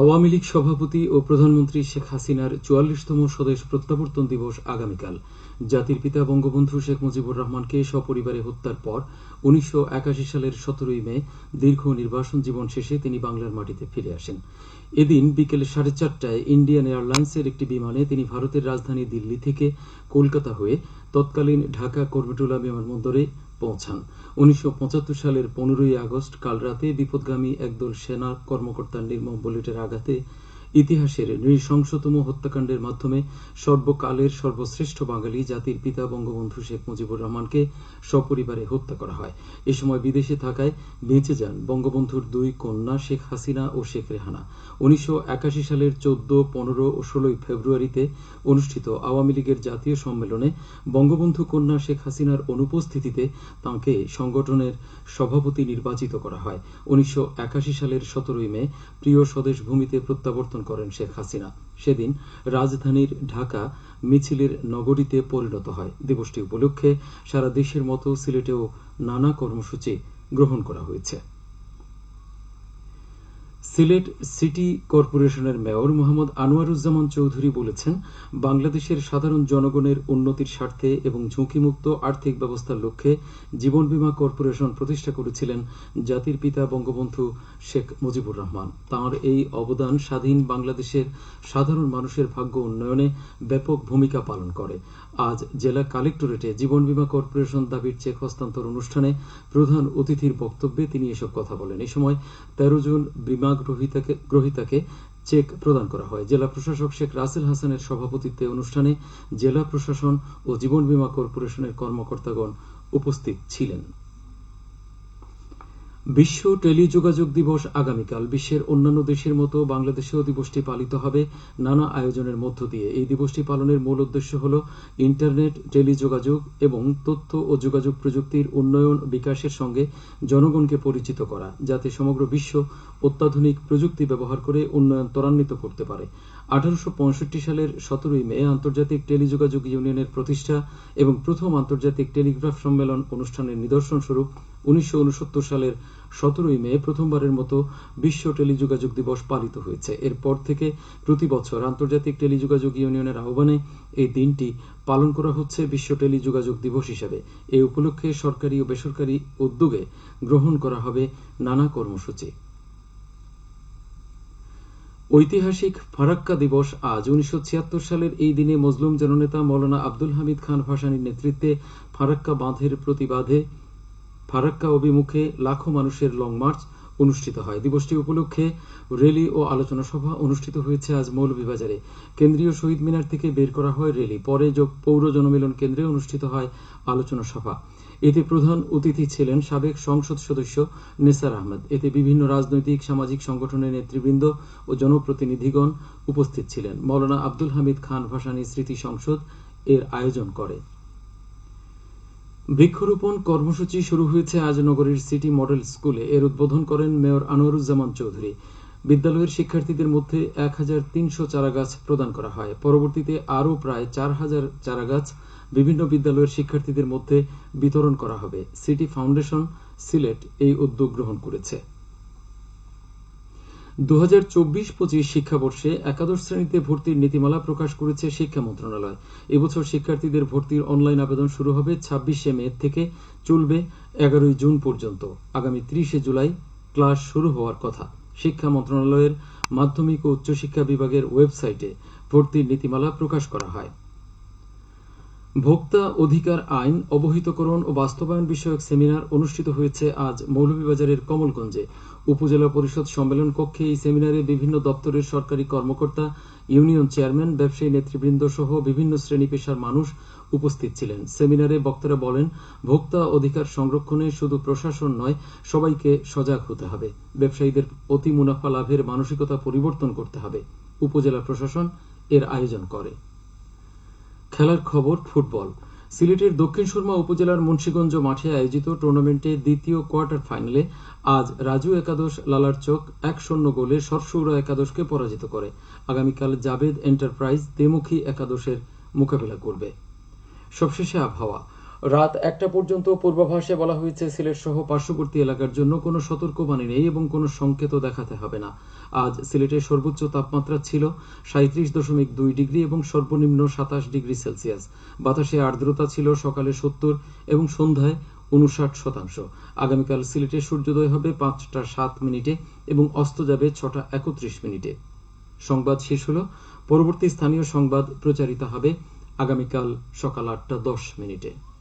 আওয়ামী লীগ সভাপতি ও প্রধানমন্ত্রী শেখ হাসিনার চুয়াল্লিশতম স্বদেশ প্রত্যাবর্তন দিবস আগামীকাল। জাতির পিতা বঙ্গবন্ধু শেখ মুজিবুর রহমানকে সপরিবারে হত্যার পর উনিশশো একাশি সালের সতেরোই মে দীর্ঘ নির্বাসন জীবন শেষে তিনি বাংলার মাটিতে ফিরে আসেন। এদিন বিকেল সাড়ে চারটায় ইন্ডিয়ান এয়ারলাইন্সের একটি বিমানে তিনি ভারতের রাজধানী দিল্লি থেকে কলকাতা হয়ে তৎকালীন ঢাকা করবেটুলা বিমানবন্দরে পৌঁছান। উনিশশো পঁচাত্তর সালের পনেরোই আগস্ট কাল রাতে বিপদগামী একদল সেনা কর্মকর্তার নির্মম বুলেটের আঘাতে ইতিহাসের নৃশংসতম হত্যাকাণ্ডের মাধ্যমে সর্বকালের সর্বশ্রেষ্ঠ বাঙালি জাতির পিতা বঙ্গবন্ধু শেখ মুজিবুর রহমানকে সপরিবারে হত্যা করা হয়। এ সময় বিদেশে থাকায় বেঁচে যান বঙ্গবন্ধুর দুই কন্যা শেখ হাসিনা ও শেখ রেহানা। উনিশশো সালের চোদ্দ, পনেরো ও ষোলোই ফেব্রুয়ারিতে অনুষ্ঠিত আওয়ামী লীগের জাতীয় সম্মেলনে বঙ্গবন্ধু কন্যা শেখ হাসিনার অনুপস্থিতিতে তাঁকে সংগঠনের সভাপতি নির্বাচিত করা হয়। উনিশশো একাশি সালের সতেরোই মে প্রিয় স্বদেশ ভূমিতে প্রত্যাবর্তন করেন শেখ হাসিনা। সেদিন রাজধানীর ঢাকা মিছিলের নগরীতে পরিণত হয়। দিবসটি উপলক্ষে সারা দেশের মতো সিলেটেও নানা কর্মসূচি গ্রহণ করা হয়েছে। সিলেট সিটি কর্পোরেশনের মেয়র মোহাম্মদ আনোয়ারুজ্জামান চৌধুরী বলেছেন, বাংলাদেশের সাধারণ জনগণের উন্নতির স্বার্থে এবং ঝুঁকিমুক্ত আর্থিক ব্যবস্থার লক্ষ্যে জীবন বীমা কর্পোরেশন প্রতিষ্ঠা করেছিলেন জাতির পিতা বঙ্গবন্ধু শেখ মুজিবুর রহমান। তাঁর এই অবদান স্বাধীন বাংলাদেশের সাধারণ মানুষের ভাগ্য উন্নয়নে ব্যাপক ভূমিকা পালন করে। আজ জেলা কালেক্টরেটে জীবন বীমা কর্পোরেশন দাবির চেক হস্তান্তর অনুষ্ঠানে প্রধান অতিথির বক্তব্যে তিনি এসব কথা বলেন। এ সময় তেরো জন বীমা গ্রহীতাকে গ্রহীতাকে চেক প্রদান করা হয়। জেলা প্রশাসক শেখ রাসেল হাসানের সভাপতিত্বে অনুষ্ঠানে জেলা প্রশাসন ও জীবন বীমা কর্পোরেশনের কর্মকর্তাগণ উপস্থিত ছিলেন। বিশ্ব টেলিযোগাযোগ দিবস আগামীকাল। বিশ্বের অন্যান্য দেশের মতো বাংলাদেশেও দিবসটি পালিত হবে। নানা আয়োজনের মধ্য দিয়ে। এই দিবসটি পালনের মূল উদ্দেশ্য হল ইন্টারনেট, টেলিযোগাযোগ এবং তথ্য ও যোগাযোগ প্রযুক্তির উন্নয়ন বিকাশের সঙ্গে জনগণকে পরিচিত করা। যাতে সমগ্র বিশ্ব অত্যাধুনিক প্রযুক্তি ব্যবহার করে উন্নয়ন ত্বরান্বিত করতে পারে। আঠারোশো সালের সতেরোই মে আন্তর্জাতিক টেলিযোগাযোগ ইউনিয়নের প্রতিষ্ঠা এবং প্রথম আন্তর্জাতিক টেলিগ্রাফ সম্মেলন অনুষ্ঠানের নিদর্শন স্বরূপ উনিশশো সালের সতেরোই মে প্রথমবারের মতো বিশ্ব টেলিযোগাযোগ দিবস পালিত হয়েছে। এরপর থেকে প্রতি বছর আন্তর্জাতিক টেলিযোগাযোগ ইউনিয়নের আহ্বানে এই দিনটি পালন করা হচ্ছে বিশ্ব টেলিযোগাযোগ দিবস হিসাবে। এই উপলক্ষে সরকারি ও বেসরকারি উদ্যোগে গ্রহণ করা হবে নানা কর্মসূচি। ঐতিহাসিক ফারাক্কা দিবস আজ উনিশশো ছিয়াত্তর সালের এই দিনে মজলুম জননেতা মৌলানা আব্দুল হামিদ খান ভাসানির নেতৃত্বে ফারাক্কা বাঁধের প্রতিবাদে ফারাক্কা অভিমুখে লাখো মানুষের লং মার্চ অনুষ্ঠিত হয়। দিবসটি উপলক্ষে রেলি ও আলোচনা সভা অনুষ্ঠিত হয়েছে আজ মৌলভীবাজারে। কেন্দ্রীয় শহীদ মিনার থেকে বের করা হয় রেলি। পরে পৌর জনমিলন কেন্দ্রে অনুষ্ঠিত হয় আলোচনা সভা। এতে প্রধান অতিথি ছিলেন সাবেক সংসদ সদস্য নেসার আহমেদ। এতে বিভিন্ন রাজনৈতিক, সামাজিক সংগঠনের নেতৃবৃন্দ ও জনপ্রতিনিধিগণ উপস্থিত ছিলেন। মৌলানা আব্দুল হামিদ খান ভাসানী স্মৃতি সংসদ এর আয়োজন করে। বৃক্ষরোপণ কর্মসূচি শুরু হয়েছে আজ নগরীর সিটি মডেল স্কুলে। এর উদ্বোধন করেন মেয়র আনোয়ারুজ্জামান চৌধুরী। বিদ্যালয়ের শিক্ষার্থীদের মধ্যে এক হাজার তিনশো চারাগাছ প্রদান করা হয়। পরবর্তীতে আরও প্রায় চার হাজার চারাগাছ বিভিন্ন বিদ্যালয়ের শিক্ষার্থীদের মধ্যে বিতরণ করা হবে। সিটি ফাউন্ডেশন, সিলেট এই উদ্যোগ গ্রহণ করেছে। দু হাজার চব্বিশ পঁচিশ শিক্ষাবর্ষে একাদশ শ্রেণীতে ভর্তির নীতিমালা প্রকাশ করেছে শিক্ষা মন্ত্রণালয়। এবছর শিক্ষার্থীদের ভর্তির অনলাইন আবেদন শুরু হবে ছাব্বিশে মে থেকে চলবে এগারোই জুন পর্যন্ত। আগামী ত্রিশে জুলাই ক্লাস শুরু হওয়ার কথা। শিক্ষা মন্ত্রণালয়ের মাধ্যমিক ও উচ্চশিক্ষা বিভাগের ওয়েবসাইটে ভর্তির নীতিমালা প্রকাশ করা হয়। ভোক্তা অধিকার আইন, অবহিতকরণ ও বাস্তবায়ন বিষয়ক সেমিনার অনুষ্ঠিত হয়েছে আজ মৌলভীবাজারের কমলগঞ্জে। উপজেলা পরিষদ সম্মেলন কক্ষে এই সেমিনারে বিভিন্ন দপ্তরের সরকারি কর্মকর্তা, ইউনিয়ন চেয়ারম্যান, ব্যবসায়ী নেতৃবৃন্দ সহ বিভিন্ন শ্রেণি পেশার মানুষ উপস্থিত ছিলেন। সেমিনারে বক্তারা বলেন, ভোক্তা অধিকার সংরক্ষণে শুধু প্রশাসন নয়, সবাইকে সজাগ হতে হবে। ব্যবসায়ীদের অতি মুনাফা লাভের মানসিকতা পরিবর্তন করতে হবে। উপজেলা প্রশাসন এর আয়োজন করে। খেলার খবর ফুটবল। সিলেটের দক্ষিণ সুরমা উপজেলার মুন্সীগঞ্জ মাঠে আয়োজিত টুর্নামেন্টে দ্বিতীয় কোয়ার্টার ফাইনালে আজ রাজু একাদশ লালার চোখ এক শূন্য গোলে সরসৌরা একাদশকে পরাজিত করে। আগামীকাল জাবেদ এন্টারপ্রাইজ তেমুখী একাদশের মোকাবেলা করবে। সবশেষে আবহাওয়া। রাত একটা পর্যন্ত পূর্বাভাসে বলা হয়েছে, সিলেট সহ পার্শ্ববর্তী এলাকার জন্য কোনো সতর্কবাণী নেই এবং কোনো সংকেতও দেখাতে হবে না। আজ সিলেটের সর্বোচ্চ তাপমাত্রা ছিল সাঁত্রিশ দশমিক দুই ডিগ্রি এবং সর্বনিম্ন সাতাশ ডিগ্রি সেলসিয়াস। বাতাসে আর্দ্রতা ছিল সকালে সত্তর এবং সন্ধ্যায় উনষাট শতাংশ। আগামীকাল সিলেটে সূর্যোদয় হবে পাঁচটা সাত মিনিটে এবং অস্ত যাবে ছটা একত্রিশ মিনিটে। সংবাদ শেষ হল। পরবর্তী স্থানীয় সংবাদ প্রচারিত হবে আগামীকাল সকাল আটটা দশ মিনিটে।